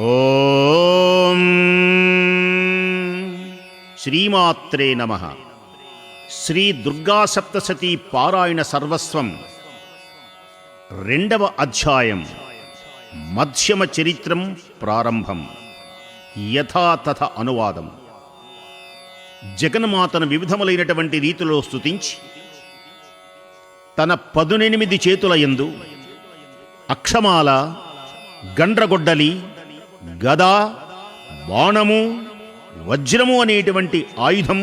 ఓం శ్రీమాత్రే నమ. శ్రీ దుర్గా సప్తశతి పారాయణ సర్వస్వం. రెండవ అధ్యాయం. మధ్యమ చరిత్రం ప్రారంభం. యథాతథ అనువాదం. జగన్మాతను వివిధములైనటువంటి రీతిలో స్థుతించి తన పదునెనిమిది చేతుల ఎందు అక్షమాల గండ్రగొడ్డలి గద బాణము వజ్రము అనేటువంటి ఆయుధం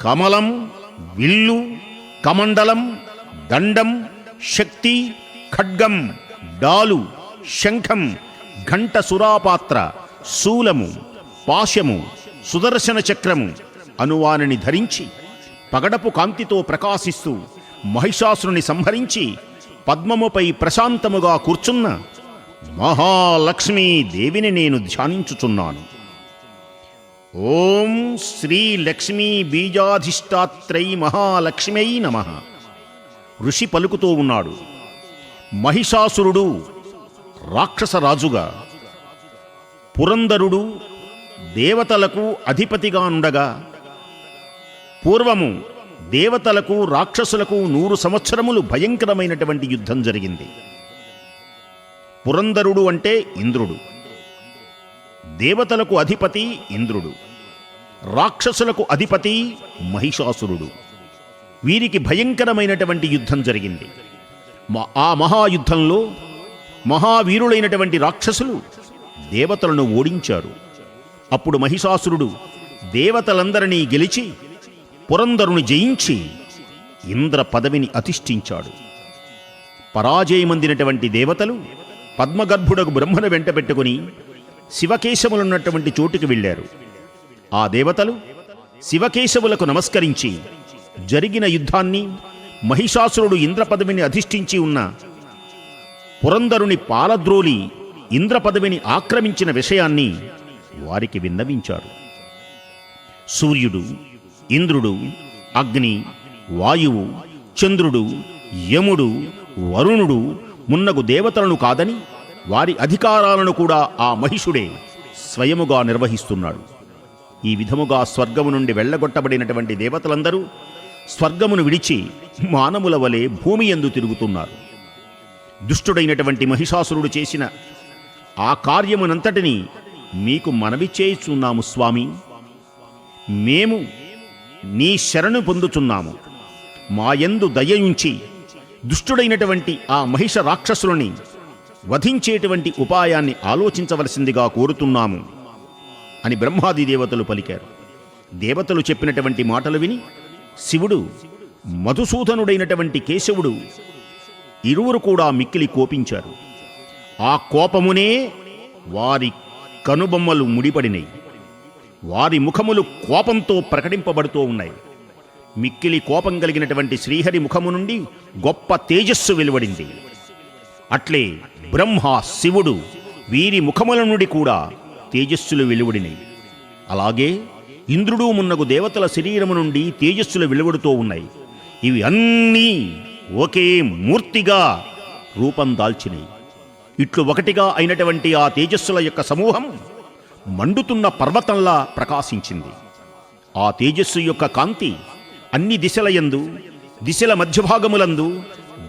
కమలం విల్లు కమండలం దండం శక్తి ఖడ్గం డాలు శంఖం ఘంట సురాపాత్ర శూలము పాశము సుదర్శన చక్రము అనువానిని ధరించి పగడపు కాంతితో ప్రకాశిస్తూ మహిషాసురుని సంహరించి పద్మముపై ప్రశాంతముగా కూర్చున్న మహాలక్ష్మీ దేవిని నేను ధ్యానించుచున్నాను. ఓం శ్రీ లక్ష్మీ బీజాధిష్టాత్రై మహాలక్ష్మై నమ. ఋషి పలుకుతూ ఉన్నాడు. మహిషాసురుడు రాక్షసరాజుగా పురందరుడు దేవతలకు అధిపతిగా ఉండగా పూర్వము దేవతలకు రాక్షసులకు నూరు సంవత్సరములు భయంకరమైనటువంటి యుద్ధం జరిగింది. పురందరుడు అంటే ఇంద్రుడు. దేవతలకు అధిపతి ఇంద్రుడు. రాక్షసులకు అధిపతి మహిషాసురుడు. వీరికి భయంకరమైనటువంటి యుద్ధం జరిగింది. మ- ఆ మహాయుద్ధంలో మహావీరులైనటువంటి రాక్షసులు దేవతలను ఓడించారు. అప్పుడు మహిషాసురుడు దేవతలందరినీ గెలిచి పురందరుని జయించి ఇంద్ర పదవిని అధిష్ఠించాడు. పరాజయమందినటువంటి దేవతలు పద్మగర్భుడకు బ్రహ్మను వెంట పెట్టుకుని శివకేశములున్నటువంటి చోటుకి వెళ్ళారు. ఆ దేవతలు శివకేశవులకు నమస్కరించి జరిగిన యుద్ధాన్ని మహిషాసురుడు ఇంద్రపదవిని అధిష్ఠించి ఉన్న పురందరుని పాలద్రోలి ఇంద్రపదవిని ఆక్రమించిన విషయాన్ని వారికి విన్నవించారు. సూర్యుడు ఇంద్రుడు అగ్ని వాయువు చంద్రుడు యముడు వరుణుడు మున్నగు దేవతలను కాదని వారి అధికారాలను కూడా ఆ మహిషుడే స్వయముగా నిర్వహిస్తున్నాడు. ఈ విధముగా స్వర్గము నుండి వెళ్ళగొట్టబడినటువంటి దేవతలందరూ స్వర్గమును విడిచి మానవుల వలె భూమి ఎందు తిరుగుతున్నారు. దుష్టుడైనటువంటి మహిషాసురుడు చేసిన ఆ కార్యమునంతటిని మీకు మనవి చేయుచున్నాము స్వామి. మేము నీ శరణు పొందుచున్నాము. మాయందు దయయుంచి దుష్టుడైనటువంటి ఆ మహిష రాక్షసులని వధించేటువంటి ఉపాయాన్ని ఆలోచించవలసిందిగా కోరుతున్నాము అని బ్రహ్మాది దేవతలు పలికారు. దేవతలు చెప్పినటువంటి మాటలు విని శివుడు మధుసూదనుడైనటువంటి కేశవుడు ఇరువురు కూడా మిక్కిలి కోపించారు. ఆ కోపమునే వారి కనుబొమ్మలు ముడిపడినాయి వారి ముఖములు కోపంతో ప్రకటింపబడుతూ ఉన్నాయి. మిక్కిలి కోపం కలిగినటువంటి శ్రీహరి ముఖము నుండి గొప్ప తేజస్సు వెలువడింది. అట్లే బ్రహ్మ శివుడు వీరి ముఖముల నుండి కూడా తేజస్సులు వెలువడినాయి అలాగే ఇంద్రుడు మున్నగు దేవతల శరీరము నుండి తేజస్సులు వెలువడుతూ ఉన్నాయి ఇవి అన్నీ ఒకే మూర్తిగా రూపం దాల్చినాయి ఇట్లు ఒకటిగా అయినటువంటి ఆ తేజస్సుల యొక్క సమూహం మండుతున్న పర్వతంలా ప్రకాశించింది. ఆ తేజస్సు యొక్క కాంతి అన్ని దిశలయందు దిశల మధ్యభాగములందు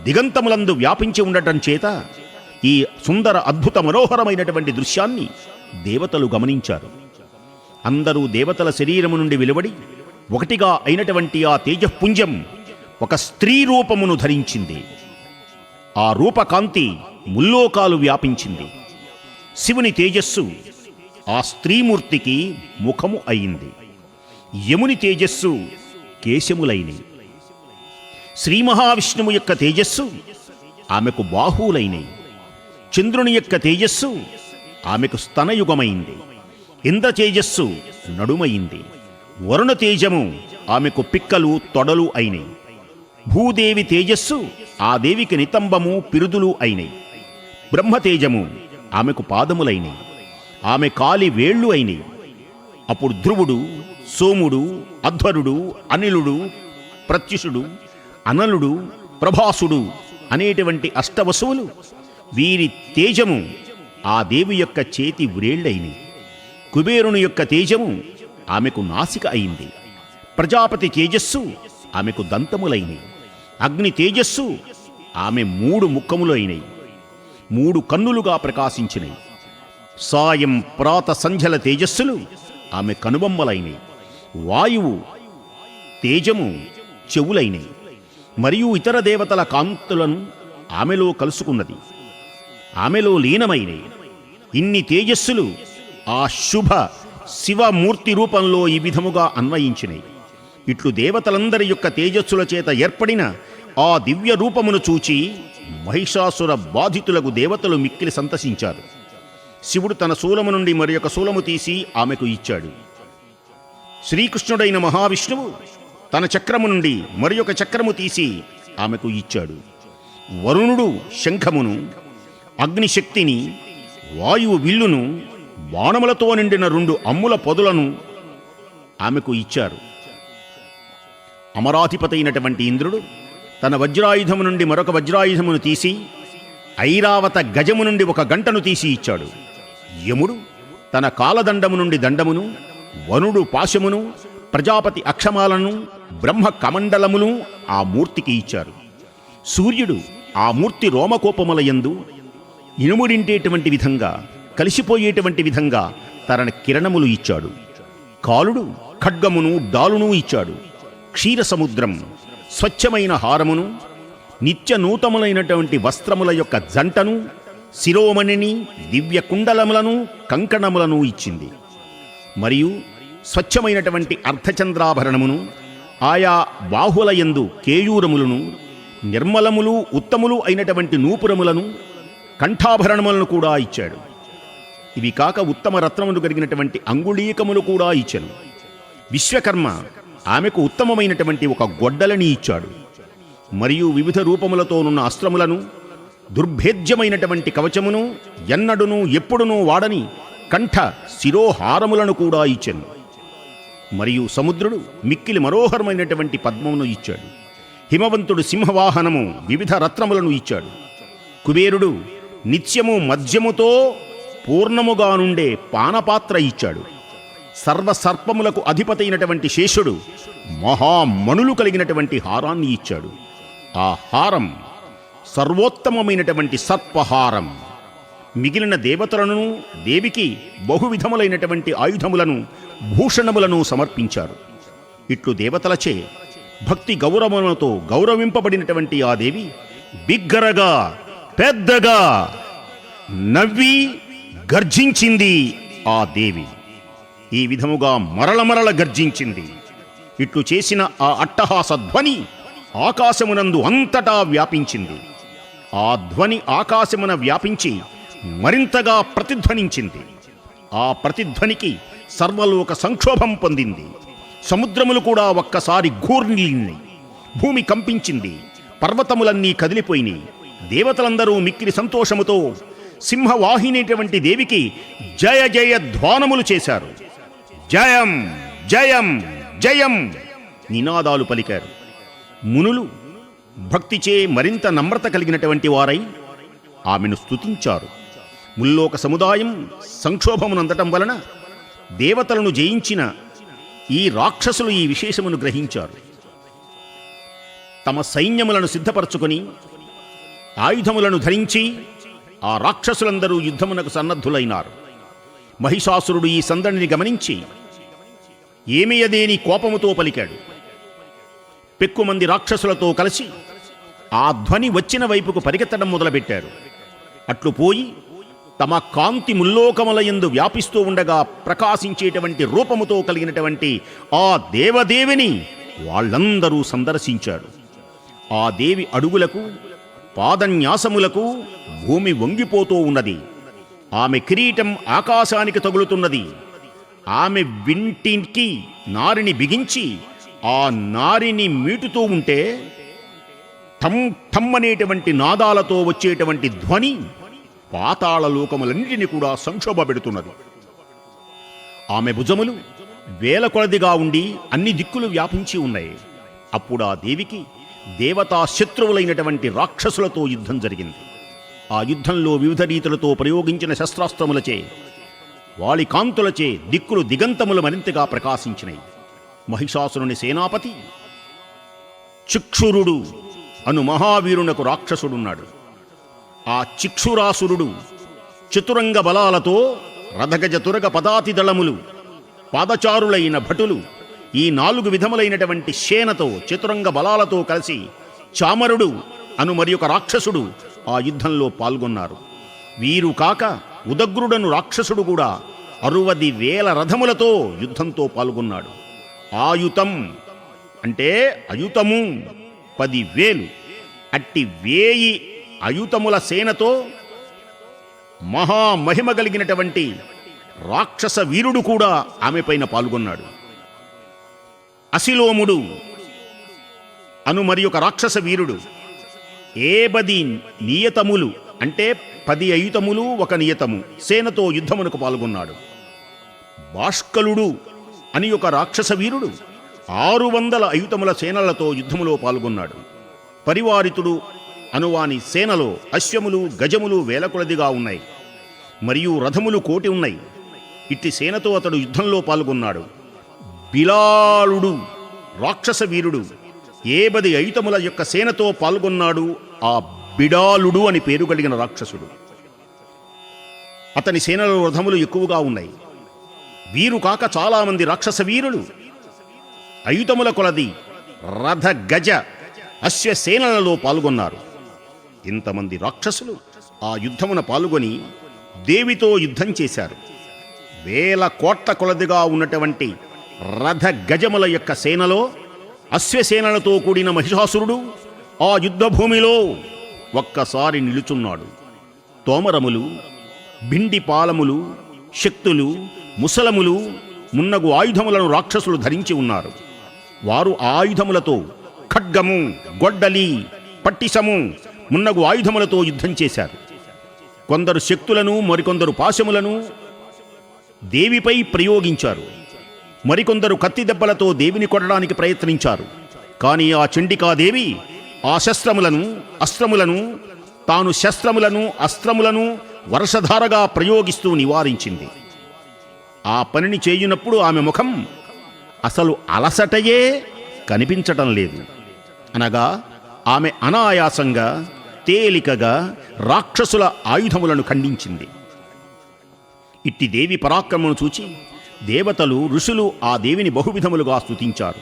దిగంతములందు వ్యాపించి ఉండటం చేత ఈ సుందర అద్భుత మనోహరమైనటువంటి దృశ్యాన్ని దేవతలు గమనించారు. అందరూ దేవతల శరీరము నుండి వెలువడి ఒకటిగా అయినటువంటి ఆ తేజపుంజం ఒక స్త్రీ రూపమును ధరించింది. ఆ రూపకాంతి ముల్లోకాలు వ్యాపించింది. శివుని తేజస్సు ఆ స్త్రీమూర్తికి ముఖము అయింది. యముని తేజస్సు కేశములైనవి. శ్రీ మహావిష్ణువు యొక్క తేజస్సు ఆమెకు బాహువులైనవి. చంద్రుని యొక్క తేజస్సు ఆమెకు స్తనయుగమైంది. ఇంద్ర తేజస్సు నడుమైంది. వరుణ తేజము ఆమెకు పిక్కలు తొడలు అయినాయి. భూదేవి తేజస్సు ఆ దేవికి నితంబము పిరుదులు అయినాయి. బ్రహ్మతేజము ఆమెకు పాదములైనవి ఆమె కాలి వేళ్ళు అయినాయి. అప్పుడు ధ్రువుడు సోముడు అధ్వరుడు అనిలుడు ప్రత్యుషుడు అనలుడు ప్రభాసుడు అనేటువంటి అష్టవసువులు వీరి తేజము ఆ దేవి యొక్క చేతి వ్రేళ్ళైనవి కుబేరుని యొక్క తేజము ఆమెకు నాసిక అయింది. ప్రజాపతి తేజస్సు ఆమెకు దంతములైనవి అగ్ని తేజస్సు ఆమె మూడు ముఖములైనవి మూడు కన్నులుగా ప్రకాశించినవి సాయం ప్రాత సంధ్యల తేజస్సులు ఆమె కనుబొమ్మలైనవి వాయువు తేజము చెవులైనవి మరియు ఇతర దేవతల కాంతులను ఆమెలో కలుసుకున్నది. ఆమెలో లీనమైనవి ఇన్ని తేజస్సులు ఆ శుభ శివమూర్తి రూపంలో ఈ విధముగా అన్వయించినవి ఇట్లు దేవతలందరి యొక్క తేజస్సుల చేత ఏర్పడిన ఆ దివ్య రూపమును చూచి మహిషాసుర బాధితులకు దేవతలు మిక్కిలి సంతసించారు. శివుడు తన శూలము నుండి మరి ఒక శూలము తీసి ఆమెకు ఇచ్చాడు. శ్రీకృష్ణుడైన మహావిష్ణువు తన చక్రము నుండి మరి ఒక చక్రము తీసి ఆమెకు ఇచ్చాడు. వరుణుడు శంఖమును అగ్నిశక్తిని వాయువు విల్లును బాణములతో నిండిన రెండు అమ్ముల పొదులను ఆమెకు ఇచ్చారు. అమరాధిపతి అయినటువంటి ఇంద్రుడు తన వజ్రాయుధము నుండి మరొక వజ్రాయుధమును తీసి ఐరావత గజము నుండి ఒక గంటను తీసి ఇచ్చాడు. యముడు తన కాలదండము నుండి దండమును వనుడు పాశమును ప్రజాపతి అక్షమాలను బ్రహ్మ కమండలమును ఆ మూర్తికి ఇచ్చారు. సూర్యుడు ఆ మూర్తి రోమకోపములయందు ఇనుముడింటేటువంటి విధంగా కలిసిపోయేటువంటి విధంగా తన కిరణములు ఇచ్చాడు. కాలుడు ఖడ్గమును డాలును ఇచ్చాడు. క్షీర సముద్రం స్వచ్ఛమైన హారమును నిత్య నూతములైనటువంటి వస్త్రముల యొక్క జంటను శిరోమణిని దివ్య కుండలములను కంకణములను ఇచ్చింది. మరియు స్వచ్ఛమైనటువంటి అర్ధచంద్రాభరణమును ఆయా బాహులయందు కేయూరములను నిర్మలములు ఉత్తములు అయినటువంటి నూపురములను కంఠాభరణములను కూడా ఇచ్చాడు. ఇవి కాక ఉత్తమ రత్నములు కలిగినటువంటి అంగుళీకములు కూడా ఇచ్చాను. విశ్వకర్మ ఆమెకు ఉత్తమమైనటువంటి ఒక గొడ్డలని ఇచ్చాడు. మరియు వివిధ రూపములతోనున్న అస్త్రములను దుర్భేద్యమైనటువంటి కవచమును ఎన్నడును ఎప్పుడునూ వాడని కంఠ శిరోహారములను కూడా ఇచ్చాను. మరియు సముద్రుడు మిక్కిలి మనోహరమైనటువంటి పద్మమును ఇచ్చాడు. హిమవంతుడు సింహవాహనము వివిధ రత్నములను ఇచ్చాడు. కుబేరుడు నిత్యము మద్యముతో పూర్ణముగా నుండే పానపాత్ర ఇచ్చాడు. సర్వసర్పములకు అధిపతైనటువంటి శేషుడు మహామణులు కలిగినటువంటి హారాన్ని ఇచ్చాడు. ఆ హారం సర్వోత్తమమైనటువంటి సర్పహారం మిగిలిన దేవతలను దేవికి బహువిధములైనటువంటి ఆయుధములను భూషణములను సమర్పించారు. ఇట్లు దేవతలచే భక్తి గౌరవములతో గౌరవింపబడినటువంటి ఆ దేవి బిగ్గరగా పెద్దగా నవ్వి గర్జించింది ఆ దేవి. ఈ విధముగా మరల మరల గర్జించింది. ఇట్లు చేసిన ఆ అట్టహాస ధ్వని ఆకాశమునందు అంతటా వ్యాపించింది. ఆ ధ్వని ఆకాశమున వ్యాపించి మరింతగా ప్రతిధ్వనించింది. ఆ ప్రతిధ్వనికి సర్వలోక సంక్షోభం పొందింది. సముద్రములు కూడా ఒక్కసారి ఘూర్నిల్లింది భూమి కంపించింది. పర్వతములన్నీ కదిలిపోయినాయి దేవతలందరూ మిక్కిలి సంతోషముతో సింహవాహినేటువంటి దేవికి జయ జయ ధ్వానములు చేశారు. జయం జయం జయం నినాదాలు పలికారు. మునులు భక్తిచే మరింత నమ్రత కలిగినటువంటి వారై ఆమెను స్తుతించారు. ముల్లోక సముదాయం సంక్షోభమునందటం వలన దేవతలను జయించిన ఈ రాక్షసులు ఈ విశేషమును గ్రహించారు. తమ సైన్యములను సిద్ధపరచుకొని ఆయుధములను ధరించి ఆ రాక్షసులందరూ యుద్ధమునకు సన్నద్ధులైనారు. మహిషాసురుడు ఈ సందడిని గమనించి ఏమియదేని కోపముతో పలికాడు? పెక్కుమంది రాక్షసులతో కలిసి ఆ ధ్వని వచ్చిన వైపుకు పరిగెత్తడం మొదలుపెట్టారు. అట్లు పోయి తమ కాంతి ముల్లోకములయందు వ్యాపిస్తూ ఉండగా ప్రకాశించేటువంటి రూపముతో కలిగినటువంటి ఆ దేవదేవిని వాళ్ళందరూ సందర్శించారు. ఆ దేవి అడుగులకు పాదన్యాసములకు భూమి వంగిపోతూ ఉన్నది. ఆమె కిరీటం ఆకాశానికి తగులుతున్నది. ఆమె వింటికి నారిని బిగించి ఆ నారిని మీటుతూ ఉంటే ఠమ్ ఠమ్ అనేటువంటి నాదాలతో వచ్చేటువంటి ధ్వని పాతాళ లోకములన్నిటిని కూడా సంక్షోభపెడుతున్నది ఆమె భుజములు వేల కొలదిగా ఉండి అన్ని దిక్కులు వ్యాపించి ఉన్నాయి. అప్పుడు ఆ దేవికి దేవతా శత్రువులైనటువంటి రాక్షసులతో యుద్ధం జరిగింది. ఆ యుద్ధంలో వివిధ రీతులతో ప్రయోగించిన శస్త్రాస్త్రములచే వాళికాంతులచే దిక్కులు దిగంతములు మరింతగా ప్రకాశించినాయి. మహిషాసురుని సేనాపతి. చిక్షురుడు అను మహావీరునకు రాక్షసుడున్నాడు. ఆ చిక్షురాసురుడు చతురంగ బలాలతో రథగజ తురగ పదాతి దళములు పాదచారులైన భటులు ఈ నాలుగు విధములైనటువంటి సేనతో చతురంగ బలాలతో కలిసి చామరుడు అను మరి ఒక రాక్షసుడు ఆ యుద్ధంలో పాల్గొన్నారు. వీరు కాక ఉదగ్రుడను రాక్షసుడు కూడా అరువది వేల రథములతో యుద్ధంతో పాల్గొన్నాడు. ఆయుతం అంటే అయుతము. పదివేలు. అట్టి వేయి అయుతముల సేనతో మహామహిమ కలిగినటువంటి రాక్షస వీరుడు కూడా ఆమెపైన పాల్గొన్నాడు. అసిలోముడు అను మరి ఒక రాక్షస వీరుడు. ఏబది నియతములు అంటే పది అయుతములు ఒక నియతము. సేనతో యుద్ధమునకు పాల్గొన్నాడు. బాష్కలుడు అని ఒక రాక్షస వీరుడు ఆరు వందల అయుతముల సేనలతో యుద్ధములో పాల్గొన్నాడు. పరివారితుడు అనువాని సేనలో అశ్వములు గజములు వేలకొలదిగా ఉన్నాయి. మరియు రథములు కోటి ఉన్నాయి. ఇట్టి సేనతో అతడు యుద్ధంలో పాల్గొన్నాడు. బిలాలుడు రాక్షస వీరుడు ఏబది అయుతముల యొక్క సేనతో పాల్గొన్నాడు ఆ బిడాలుడు అని పేరు కలిగిన రాక్షసుడు. అతని సేనలో రథములు ఎక్కువగా ఉన్నాయి. వీరు కాక చాలామంది రాక్షస వీరులు. అయుతముల కొలది రథ గజ అశ్వసేనలలో పాల్గొన్నారు. ఇంతమంది రాక్షసులు ఆ యుద్ధమున పాల్గొని దేవితో యుద్ధం చేశారు. వేల కోట్ల కొలదిగా ఉన్నటువంటి రథ గజముల యొక్క సేనలో అశ్వసేనలతో కూడిన మహిషాసురుడు ఆ యుద్ధభూమిలో ఒక్కసారి నిలుచున్నాడు. తోమరములు భిండి పాలములు శక్తులు ముసలములు మున్నగు ఆయుధములను రాక్షసులు ధరించి ఉన్నారు. వారు ఆ ఆయుధములతో ఖడ్గము గొడ్డలి పట్టిసము మున్నగు ఆయుధములతో యుద్ధం చేశారు. కొందరు శక్తులను మరికొందరు పాశములను దేవిపై ప్రయోగించారు. మరికొందరు కత్తి దెబ్బలతో దేవిని కొట్టడానికి ప్రయత్నించారు. కానీ ఆ చండికాదేవి ఆ శస్త్రములను అస్త్రములను తాను శస్త్రములను అస్త్రములను వర్షధారగా ప్రయోగిస్తూ నివారించింది. ఆ పనిని చేయునప్పుడు ఆమె ముఖం అసలు అలసటయే కనిపించటం లేదు. అనగా ఆమె అనాయాసంగా తేలికగా రాక్షసుల ఆయుధములను ఖండించింది. ఇట్టి దేవి పరాక్రమను చూచి దేవతలు ఋషులు ఆ దేవిని బహువిధములుగా స్థుతించారు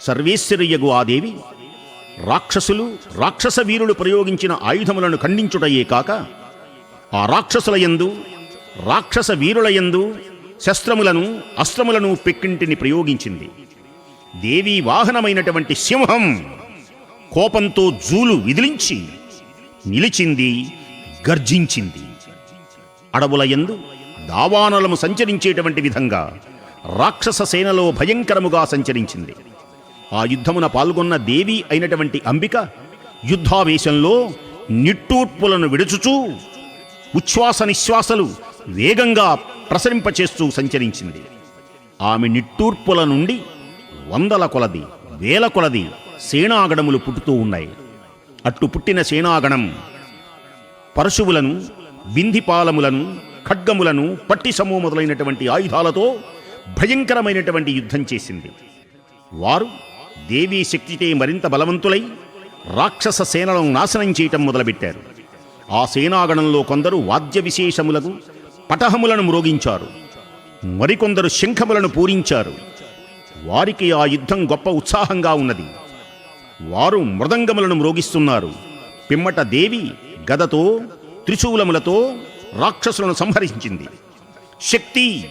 సర్వేశ్వరయ్యగు ఆ దేవి రాక్షసులు రాక్షస వీరులు ప్రయోగించిన ఆయుధములను ఖండించుటయే కాక ఆ రాక్షసుల యందు రాక్షస వీరుల యందు శస్త్రములను అస్త్రములను పెక్కింటిని ప్రయోగించింది. దేవి వాహనమైనటువంటి సింహం కోపంతో జూలు విదిలించి నిలిచింది గర్జించింది. అడవుల యందు దావానలము సంచరించేటువంటి విధంగా రాక్షస సేనలో భయంకరముగా సంచరించింది. ఆ యుద్ధమున పాల్గొన్న దేవి అయినటువంటి అంబిక యుద్ధావేశంలో నిట్టూర్పులను విడుచుచూ ఉచ్ఛ్వాస నిశ్వాసలు వేగంగా ప్రసరింపచేస్తూ సంచరించింది ఆమె నిట్టూర్పుల నుండి వందల కొలది వేల కొలది సేనాగణములు పుట్టుతూ ఉన్నాయి. అట్టు పుట్టిన సేనాగణం పరశువులను వింధిపాలములను ఖడ్గములను పట్టిసము మొదలైనటువంటి ఆయుధాలతో భయంకరమైనటువంటి యుద్ధం చేసింది. వారు దేవీ శక్తితే మరింత బలవంతులై రాక్షస సేనలను నాశనం చేయటం మొదలుపెట్టారు. ఆ సేనాగణంలో కొందరు వాద్య విశేషములకు పటహములను మ్రోగించారు. మరికొందరు శంఖములను పూరించారు. వారికి ఆ యుద్ధం గొప్ప ఉత్సాహంగా ఉన్నది. వారు మృదంగములను మ్రోగిస్తున్నారు. పిమ్మట దేవి గదతో త్రిశూలములతో రాక్షసులను సంహరించింది. శక్తి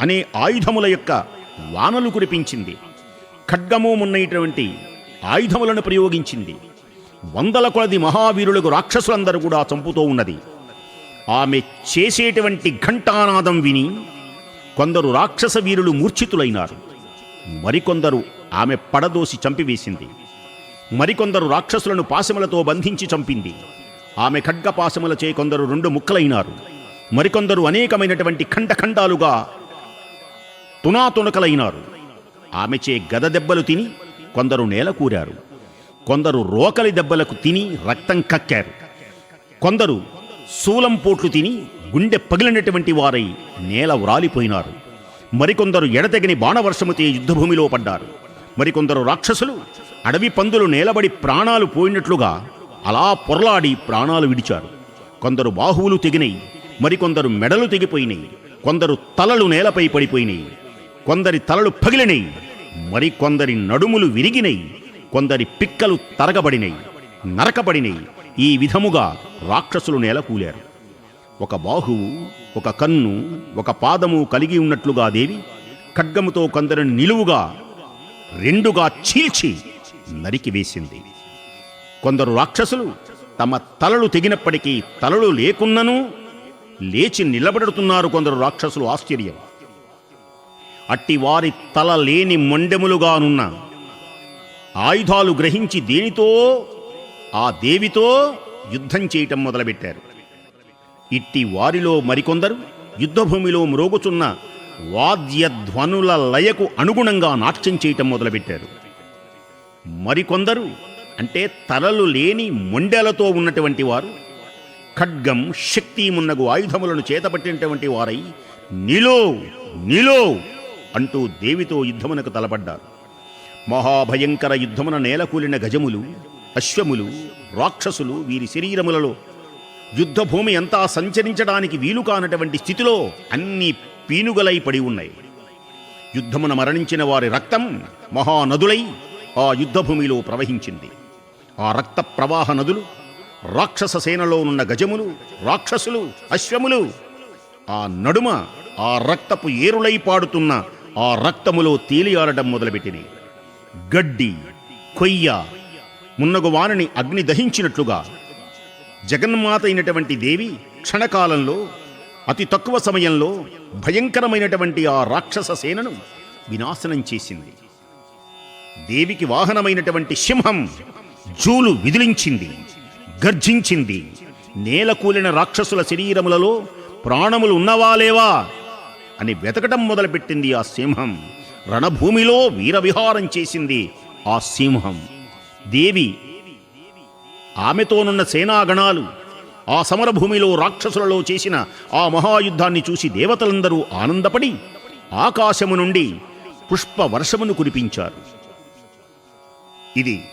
అనే ఆయుధముల యొక్క వానలు కురిపించింది. ఖడ్గము మున్నైనటువంటి ఆయుధములను ప్రయోగించింది. వందల కొలది మహావీరులకు రాక్షసులందరూ కూడా చంపుతూ ఉన్నది. ఆమె చేసేటువంటి ఘంటానాదం విని కొందరు రాక్షస వీరులు మూర్ఛితులైనారు. మరికొందరు ఆమె పడదోసి చంపివేసింది. మరికొందరు రాక్షసులను పాశములతో బంధించి చంపింది. ఆమె ఖడ్గపాశములచే కొందరు రెండు ముక్కలైనారు. మరికొందరు అనేకమైనటువంటి ఖండఖండాలుగా తునాతునకలైనారు. ఆమెచే గద దెబ్బలు తిని కొందరు నేల కూరారు. కొందరు రోకలి దెబ్బలకు తిని రక్తం కక్కారు. కొందరు శూలం పోట్లు తిని గుండె పగిలినటువంటి వారై నేల వ్రాలిపోయినారు మరికొందరు ఎడతెగని బాణవర్షముతే యుద్ధభూమిలో పడ్డారు. మరికొందరు రాక్షసులు అడవి పందులు నేలబడి ప్రాణాలు పోయినట్లుగా అలా పొరలాడి ప్రాణాలు విడిచారు. కొందరు బాహువులు తెగినయి మరికొందరు మెడలు తెగిపోయినాయి కొందరు తలలు నేలపై పడిపోయినాయి కొందరి తలలు పగిలినయి మరికొందరి నడుములు విరిగినై కొందరి పిక్కలు తరగబడినై నరకబడినై ఈ విధముగా రాక్షసులు నేలకూలారు. ఒక బాహువు ఒక కన్ను ఒక పాదము కలిగి ఉన్నట్లుగా దేవి ఖడ్గముతో కొందరిని నిలువుగా రెండుగా చీల్చి నరికివేసింది కొందరు రాక్షసులు తమ తలలు తెగినప్పటికీ తలలు లేకున్నను లేచి నిలబడుతున్నారు కొందరు రాక్షసులు ఆశ్చర్యం. అట్టి వారి తల లేని మొండెములుగానున్న ఆయుధాలు గ్రహించి దేనితో ఆ దేవితో యుద్ధం చేయటం మొదలుపెట్టారు. ఇట్టి వారిలో మరికొందరు యుద్ధభూమిలో మ్రోగుచున్న వాద్యధ్వనుల లయకు అనుగుణంగా నాట్యం చేయటం మొదలుపెట్టారు. మరికొందరు అంటే తలలు లేని మొండెలతో ఉన్నటువంటి వారు ఖడ్గం శక్తి మున్నగు ఆయుధములను చేతపట్టినటువంటి వారై నిలో నిలో అంటూ దేవితో యుద్ధమునకు తలపడ్డారు. మహాభయంకర యుద్ధమున నేలకూలిన గజములు అశ్వములు రాక్షసులు వీరి శరీరములలో యుద్ధభూమి అంతా సంచరించడానికి వీలు కానటువంటి స్థితిలో అన్ని పీనుగలై పడి ఉన్నాయి. యుద్ధమున మరణించిన వారి రక్తం మహానదులై ఆ యుద్ధభూమిలో ప్రవహించింది. ఆ రక్త ప్రవాహ నదులు రాక్షస సేనలో ఉన్న గజములు రాక్షసులు అశ్వములు ఆ నడుమ ఆ రక్తపు ఏరులై పాడుతున్న ఆ రక్తములో తేలియాడటం మొదలుపెట్టినాయి. గడ్డి కొయ్య మున్నగు వారిని అగ్ని దహించినట్లుగా. జగన్మాత అయినటువంటి దేవి క్షణకాలంలో అతి తక్కువ సమయంలో భయంకరమైనటువంటి ఆ రాక్షస సేనను వినాశనం చేసింది. దేవికి వాహనమైనటువంటి సింహం జూలు విదిలించింది గర్జించింది. నేలకూలిన రాక్షసుల శరీరములలో ప్రాణములు ఉన్నవా లేవా అని వెతకటం మొదలుపెట్టింది ఆ సింహం. రణభూమిలో వీరవిహారం చేసింది ఆ సింహం. దేవి ఆమెతోనున్న సేనాగణాలు ఆ సమరభూమిలో రాక్షసులలో చేసిన ఆ మహాయుద్ధాన్ని చూసి దేవతలందరూ ఆనందపడి ఆకాశము నుండి పుష్ప వర్షమును కురిపించారు. ఇది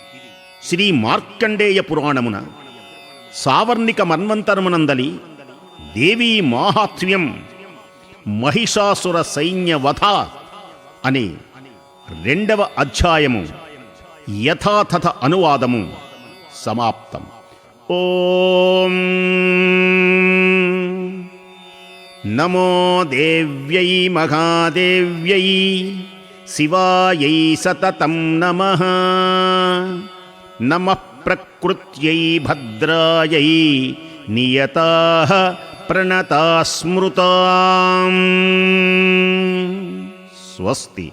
శ్రీ మార్కండేయ పురాణమున సావర్ణిక మన్వంతరమునందలి దేవీ మాహాత్మ్యం మహిషాసుర సైన్యవధ అనే రెండవ అధ్యాయము. యథాతథ అనువాదము సమాప్తం. ఓం నమో దేవ్యై మహాదేవ్యై శివాయై సతతం నమ. నమ ప్రకృత్యై భద్రాయై నియతా ప్రణతా స్మృతా స్వస్తి.